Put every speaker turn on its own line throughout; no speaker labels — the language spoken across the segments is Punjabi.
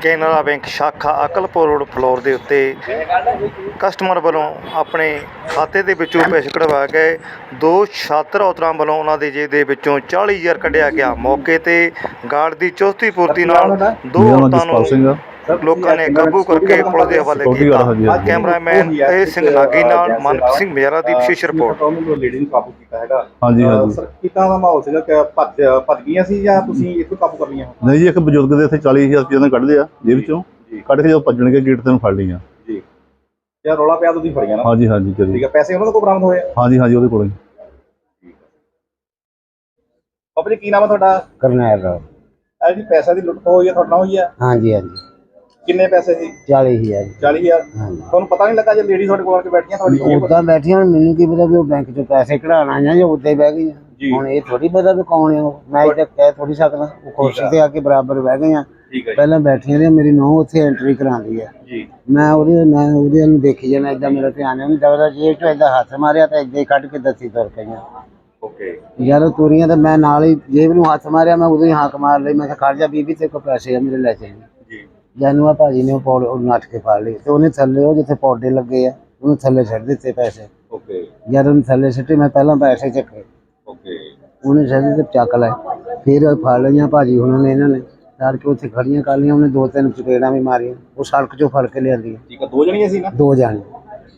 ਕੇਨਰਾ ਬੈਂਕ ਸ਼ਾਖਾ ਅਕਲਪੁਰ ਰੋਡ ਫਲੋਰ ਦੇ ਉੱਤੇ ਕਸਟਮਰ ਵੱਲੋਂ ਆਪਣੇ ਖਾਤੇ ਦੇ ਵਿੱਚੋਂ ਪੈਸੇ ਕਢਵਾ ਗਏ ਦੋ ਛਾਤਰ ਔਤਰਾਂ ਵੱਲੋਂ ਉਹਨਾਂ ਦੇ ਜੇਬ ਦੇ ਵਿੱਚੋਂ 40000 ਕੱਢਿਆ ਗਿਆ। ਮੌਕੇ ਤੇ ਗਾਰਡ ਦੀ ਚੁਸਤੀ ਪੂਰਤੀ ਨਾਲ ਦੋ ਔਰਤਾਂ ਨੂੰ ਲੋਕਾਂ ਨੇ ਕਾਬੂ ਕਰਕੇ ਪੁਲਿਸ ਦੇ ਹਵਾਲੇ ਕੀਤਾ। ਕੈਮਰਾਮੈਨ ਏ ਸਿੰਘ ਨਾਗੀ ਨਾਲ ਮਨਪ੍ਰੀਤ ਸਿੰਘ ਮੇਰਾ ਦੀ ਵਿਸ਼ੇਸ਼ ਰਿਪੋਰਟ
ਲੇਡੀ ਨੂੰ ਕਾਬੂ ਕੀਤਾ ਹੈਗਾ।
ਹਾਂਜੀ, ਹਾਂਜੀ।
ਸਰ ਕਿੱਦਾਂ ਦਾ ਮਾਹੌਲ ਸੀਗਾ? ਕਿ ਭੱਜ ਭੱਜ ਗਈਆਂ ਸੀ ਜਾਂ ਤੁਸੀਂ ਇੱਥੋਂ ਕਾਬੂ ਕਰ ਲਈਆਂ?
ਨਹੀਂ ਜੀ ਇੱਕ ਬਜ਼ੁਰਗ ਦੇ ਇੱਥੇ 40000 ਰੁਪਏ ਨਾਲ ਕੱਢਦੇ ਆ ਜੇਬ ਚੋਂ। ਕੱਢ ਕੇ ਜਦੋਂ ਭੱਜਣਗੇ ਗੇਟ ਤੇ ਨੂੰ ਫੜ ਲਈਆਂ।
ਜੀ। ਜਾਂ ਰੌਲਾ ਪਿਆ ਤੁਸੀਂ ਫੜੀਆਂ ਨਾ।
ਹਾਂਜੀ ਹਾਂਜੀ
ਠੀਕ ਹੈ ਪੈਸੇ ਉਹਨਾਂ ਕੋਲ ਬਰਾਮਦ ਹੋਏ
ਹਾਂਜੀ ਹਾਂਜੀ ਉਹਦੇ ਕੋਲ ਹੀ।
ਬਾਬਾ ਜੀ ਕੀ ਨਾਮ ਹੈ ਤੁਹਾਡਾ?
ਕਰਨੈਲ ਰਾਓ
ਇਹ ਜੀ ਪੈਸੇ ਦੀ ਲੁੱਟ ਹੋਈ ਹੈ ਤੁਹਾਡਾ ਹੋਈ ਹੈ
ਹਾਂਜੀ ਹਾਂਜੀ।
ਕਿੰਨੇ ਪੈਸੇ ਸੀ?
40000
40000
ਹਾਂਜੀ।
ਤੁਹਾਨੂੰ ਪਤਾ ਨਹੀਂ ਲੱਗਾ ਜੇ ਲੇਡੀ ਤੁਹਾਡੇ ਕੋਲ ਆ ਕੇ ਬੈਠੀਆਂ ਤੁਹਾਡੀ ਜੇਬ
ਉਦਾਂ ਬੈਠੀਆਂ ਮੈਨੂੰ ਕੀ ਪਤਾ ਵੀ ਉਹ ਬੈਂਕ ਚੋਂ ਪੈਸੇ ਆਈਆਂ ਜਾਂ ਉੱਤੇ ਬਹਿ
ਜੀ।
ਗਈਆਂ ਹੁਣ ਇਹ ਥੋੜੀ ਪਤਾ ਵੀ ਕੌਣ ਹੈ ਮੈਂ ਇੱਥੇ ਕਹਿ ਥੋੜੀ ਸਕਦਾ ਉਹ ਕੁਰਸੀ ਤੇ ਆ ਕੇ ਬਰਾਬਰ ਬਹਿ ਗਈਆਂ। ਪਹਿਲਾਂ ਬੈਠੀਆਂ ਨੇ ਮੇਰੀ ਨੂੰਹ ਉੱਥੇ ਐਂਟਰੀ ਕਰਾਉਂਦੀ ਹੈ
ਜੀ।
ਮੈਂ ਉਹਦੇ ਮੈਂ ਉਹਦੇ ਨੂੰ ਦੇਖੀ ਜਾਣਾ ਇਦਾਂ ਮੇਰਾ ਧਿਆਨ ਨਹੀਂ ਦਵਦਾ ਜੇਬ ਚੋਂ ਏਦਾਂ ਹੱਥ ਮਾਰਿਆ ਤਾਂ ਏਦਾਂ ਹੀ ਕੱਢ ਕੇ ਦੱਸੀ ਤੁਰ ਪਈਆਂ।
ਓਕੇ।
ਯਾਰ ਤੁਰੀਆਂ ਤਾਂ ਮੈਂ ਨਾਲ ਹੀ ਜੇਬ ਨੂੰ ਹੱਥ ਮਾਰਿਆ ਮੈਂ ਉਦੋਂ ਹੀ ਹਾਕ ਮਾਰ ਲਈ ਮੈਂ ਕਿਹਾ ਖੜ ਜਾ ਬੀਬੀ ਤੇ ਕੋ ਪੈਸੇ ਆ ਮੇਰੇ ਲੈ
ਜੀ
ਜਾਨੂਆ ਭਾਜੀ ਨੇ ਉਹ ਪੌੜ ਉਹ ਨੱਠ ਕੇ ਫੜ ਲਈ ਤੇ ਉਹਨੇ ਥੱਲੇ ਉਹ ਜਿੱਥੇ ਪੌਡੇ ਲੱਗੇ ਆ ਉਹਨੂੰ ਥੱਲੇ ਛੱਡ ਦਿੱਤੇ ਪੈਸੇ।
ਓਕੇ।
ਜਦ ਉਹਨੇ ਥੱਲੇ ਸਿੱਟੇ ਮੈਂ ਪਹਿਲਾਂ ਪੈਸੇ ਚੱਕੇ।
ਓਕੇ।
ਉਹਨੇ ਛੱਡ ਦਿੱਤੇ ਚੱਕ ਲਏ। ਫਿਰ ਫੜ ਲਈਆਂ ਭਾਜੀ ਉਹਨਾਂ ਨੇ ਇਹਨਾਂ ਨੇ ਡਰ ਕੇ ਉੱਥੇ ਖੜੀਆਂ ਕਰ ਲਈਆਂ ਉਹਨੇ ਦੋ ਤਿੰਨ ਚਪੇੜਾਂ ਵੀ ਮਾਰੀਆਂ। ਉਹ ਸੜਕ 'ਚੋਂ ਫੜ ਕੇ ਲਿਆਂਦੀਆਂ
ਠੀਕ ਹੈ ਦੋ ਜਣੀਆਂ ਸੀ ਨਾ
ਦੋ ਜਾਣੇ।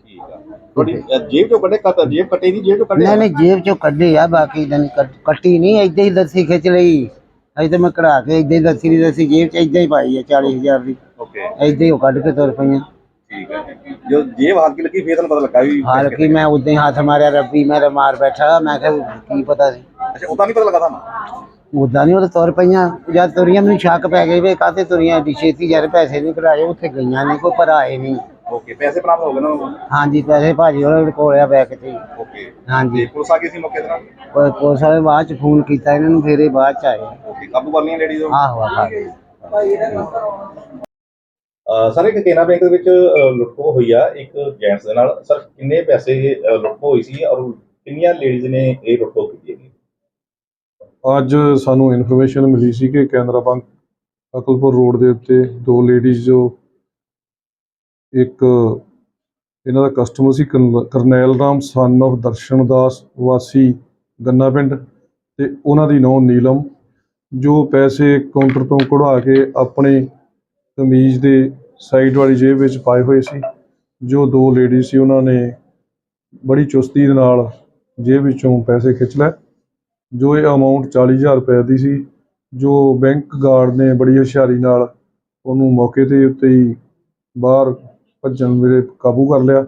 ਠੀਕ ਆ। ਤੁਹਾਡੀ ਜੇਬ ਚੋਂ ਕੱਢੇ ਕੱਟ ਜੇਬ ਕੱਟੇ ਦੀ ਜੇਬ ਚੋਂ ਕੱਢੇ?
ਨਹੀਂ ਨਹੀਂ ਜੇਬ 'ਚੋਂ ਕੱਢੇ ਆ ਬਾਕੀ ਤਾਂ ਨਹੀਂ ਕੱਟ- ਕੱਟੀ ਨਹੀਂ ਏਦਾਂ ਹੀ ਦੱਸੀ ਖਿੱਚ ਲਈ। ਅਜੇ ਤਾਂ ਮੈਂ ਕਢਾ ਕੇ ਏਦਾਂ ਹੀ ਦੱਸੀ ਨਹੀਂ ਦੱਸੀ ਜੇਬ 'ਚ ਏਦਾਂ ਹੀ ਪਾਈ ਆ 40000 ਦੀ।
ਓਕੇ
ਏਦਾਂ ਹੀ ਉਹ ਕੱਢ ਕੇ ਤੁਰ ਪਈਆਂ।
ਠੀਕ ਹੈ ਜੋ। ਜੇਬ ਹੱਥ ਕੀ ਲੱਗੀ ਫੇਰ ਤੁਹਾਨੂੰ ਪਤਾ ਲੱਗਾ ਵੀ
ਹਾਲ ਕਿ ਮੈਂ ਉਦਾਂ ਹੀ ਹੱਥ ਮਾਰਿਆ ਰੱਬੀ ਮੈਂ ਮਾਰ ਬੈਠਾ ਮੈਂ ਕਿਹਾ ਕੀ ਪਤਾ ਸੀ।
ਅੱਛਾ ਉਦਾਂ ਨਹੀਂ ਪਤਾ ਲੱਗਾ ਤੁਹਾਨੂੰ?
ਉਦਾਂ ਨਹੀਂ ਉਹ ਤਾਂ ਤੁਰ ਪਈਆਂ। ਜਦ ਤੁਰੀਆਂ ਮੈਨੂੰ ਸ਼ੱਕ ਪੈ ਗਈ ਵੀ ਕਾਤੇ ਤੁਰੀਆਂ ਏਡੀ ਛੇਤੀ ਯਾਰ ਪੈਸੇ ਨਹੀਂ ਕਢਾਏ ਉੱਥੇ ਗਈਆਂ ਨਹੀਂ ਕੋਈ ਭਰਾਏ ਨਹੀਂ।
ਓਕੇ ਪੈਸੇ ਬਰਾਮਦ ਹੋ ਗਏ ਨਾ
ਹਾਂਜੀ ਪੈਸੇ ਭਾਜੀ ਉਹਨੇ ਕੋਲ ਆ ਬੈਗ 'ਚ ਹੀ।
ਓਕੇ
ਹਾਂਜੀ।
ਤੇ ਪੁਲਿਸ ਆ ਗਈ ਸੀ ਮੌਕੇ ਤੇ ਨਾਲ?
ਕੋਈ ਪੁਲਿਸ ਵਾਲੇ ਬਾਅਦ ਚ ਫੋਨ ਕੀਤਾ ਇਹਨਾਂ ਨੂੰ ਫਿਰ ਬਾਅਦ ਚ ਆਏ।
ਓਕੇ ਕਾਬੂ ਕਰ ਲਈਆਂ ਲੇਡੀਜ਼ ਨੂੰ
ਆਹੋ ਆਹੋ।
ਸਰ ਇੱਕ ਕੇਨਾ ਬੈਂਕ ਦੇ ਵਿੱਚ ਲੁੱਟਖੋ ਹੋਈ ਆ ਇੱਕ ਜੈਂਟਸ ਦੇ ਨਾਲ। ਸਰ ਕਿੰਨੇ ਪੈਸੇ ਲੁੱਟਖੋ ਹੋਈ ਸੀ ਔਰ ਕਿੰਨੀਆਂ ਲੇਡੀਜ਼ ਨੇ ਇਹ ਲੁੱਟਖੋ ਕੀਤੀ ਹੈਗੀ?
ਅੱਜ ਸਾਨੂੰ ਇਨਫੋਰਮੇਸ਼ਨ ਮਿਲੀ ਸੀ ਕਿ ਕੈਨਰਾ ਬੈਂਕ ਅਕਲਪੁਰ ਰੋਡ ਦੇ ਉੱਤੇ ਦੋ ਲੇਡੀਜ਼ ਜੋ ਇੱਕ ਇਹਨਾਂ ਦਾ ਕਸਟਮਰ ਸੀ ਕਰਨ- ਕਰਨੈਲ ਰਾਮ ਸਨ of ਦਰਸ਼ਨ ਦਾਸ, ਵਾਸੀ ਗੰਨਾ ਪਿੰਡ ਤੇ ਉਹਨਾਂ ਦੀ ਨੌਂ ਨੀਲਮ, ਜੋ ਪੈਸੇ ਕਾਊਂਟਰ ਤੋਂ ਕਢਵਾ ਕੇ ਆਪਣੇ ਕਮੀਜ਼ ਦੇ ਸਾਈਡ ਵਾਲੀ ਜੇਬ ਵਿੱਚ ਪਾਏ ਹੋਏ ਸੀ, ਜੋ ਦੋ ਲੇਡੀ ਸੀ, ਉਹਨਾਂ ਨੇ ਬੜੀ ਚੁਸਤੀ ਦੇ ਨਾਲ ਜੇਬ ਵਿੱਚੋਂ ਪੈਸੇ ਖਿੱਚ ਲਏ, ਜੋ ਇਹ ਅਮਾਉਂਟ 40000 ਰੁਪਏ ਦੀ ਸੀ, ਜੋ ਬੈਂਕ ਗਾਰਡ ਨੇ ਬੜੀ ਹੁਸ਼ਿਆਰੀ ਨਾਲ ਉਹਨੂੰ ਮੌਕੇ ਤੇ ਉੱਤੇ ਹੀ ਬਾਹਰ ਭੱਜਣ ਵੇਲੇ ਕਾਬੂ ਕਰ ਲਿਆ,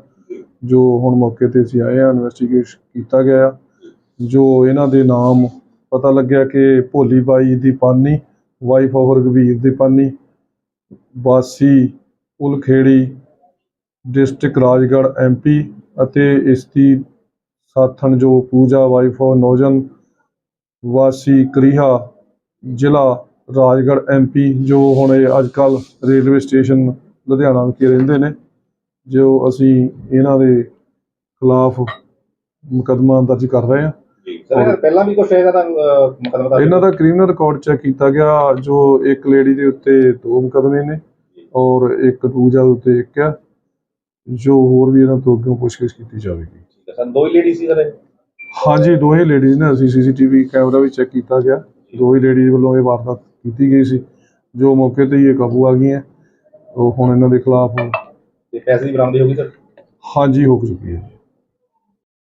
ਜੋ ਹੁਣ ਮੌਕੇ ਤੇ ਅਸੀਂ ਆਏ ਹਾਂ ਇਨਵੈਸਟੀਗੇਟ ਕੀਤਾ ਗਿਆ ਜੋ ਇਹਨਾਂ ਦੇ ਨਾਮ ਪਤਾ ਲੱਗਿਆ ਕਿ ਭੋਲੀ ਬਾਈ ਦੀ ਪਾਨੀ ਵਾਈਫ ਆਫ ਰਘਵੀਰ ਦੀ ਪਾਨੀ, ਵਾਸੀ ਉਲਖੇੜੀ ਡਿਸਟ੍ਰਿਕਟ ਰਾਜਗੜ੍ਹ ਐਮਪੀ ਅਤੇ ਇਸ ਦੀ ਸਾਥਣ ਜੋ ਪੂਜਾ ਵਾਈਫ ਆਫ ਨੌਜਨ, ਵਾਸੀ ਕਰੀਹਾ ਜ਼ਿਲ੍ਹਾ ਰਾਜਗੜ੍ਹ ਐਮਪੀ ਜੋ ਹੁਣ ਇਹ ਅੱਜ ਕੱਲ ਰੇਲਵੇ ਸਟੇਸ਼ਨ ਲੁਧਿਆਣਾ ਵਿਖੇ ਰਹਿੰਦੇ ਨੇ ਜੋ ਅਸੀਂ ਇਹਨਾਂ ਦੇ ਖਿਲਾਫ ਮੁਕੱਦਮਾ ਦਰਜ ਕਰ ਰਹੇ ਹਾਂ।
ਜੀ ਸਰ ਦਾ ਪਹਿਲਾਂ ਵੀ ਕੁਝ ਤਾਂ ਮੁਕਦਮਾ ਦਾ
ਇਹਨਾਂ ਦਾ ਕ੍ਰਿਮੀਨਲ ਰਿਕਾਰਡ ਚੈੱਕ ਕੀਤਾ ਗਿਆ ਜੋ ਇੱਕ ਲੇਡੀ ਦੇ ਉੱਤੇ ਦੋ ਮੁਕੱਦਮੇ ਨੇ ਔਰ ਇੱਕ ਪੂਜਾ ਦੇ ਉੱਤੇ ਇੱਕ ਆ ਜੋ ਹੋਰ ਵੀ ਇਹਨਾਂ ਤੋਂ ਅੱਗੇ ਪੁੱਛਗਿੱਛ ਕੀਤੀ ਜਾਵੇਗੀ।
ਸਰ ਦੋ ਹੀ ਲੇਡੀ ਸੀ ਸਰ?
ਹਾਂਜੀ ਦੋਹੇ ਲੇਡੀਜ਼ ਨੇ ਅਸੀਂ ਸੀਸੀਟੀਵੀ ਕੈਮਰਾ ਵੀ ਚੈੱਕ ਕੀਤਾ ਗਿਆ। ਦੋਹੇ ਲੇਡੀਜ਼ ਵੱਲੋਂ ਇਹ ਵਾਰਦਾਤ ਕੀਤੀ ਗਈ ਸੀ ਜੋ ਮੌਕੇ ਤੇ ਹੀ ਇਹ ਕਾਬੂ ਆ ਗਈਆਂ। ਉਹ ਹੁਣ ਇਹਨਾਂ ਦੇ ਖਿਲਾਫ
ਤੇ ਪੈਸੇ ਦੀ ਬਰਾਮਦੀ ਹੋ ਗਈ ਸਰ?
ਹਾਂਜੀ ਹੋ ਚੁੱਕੀ ਹੈ।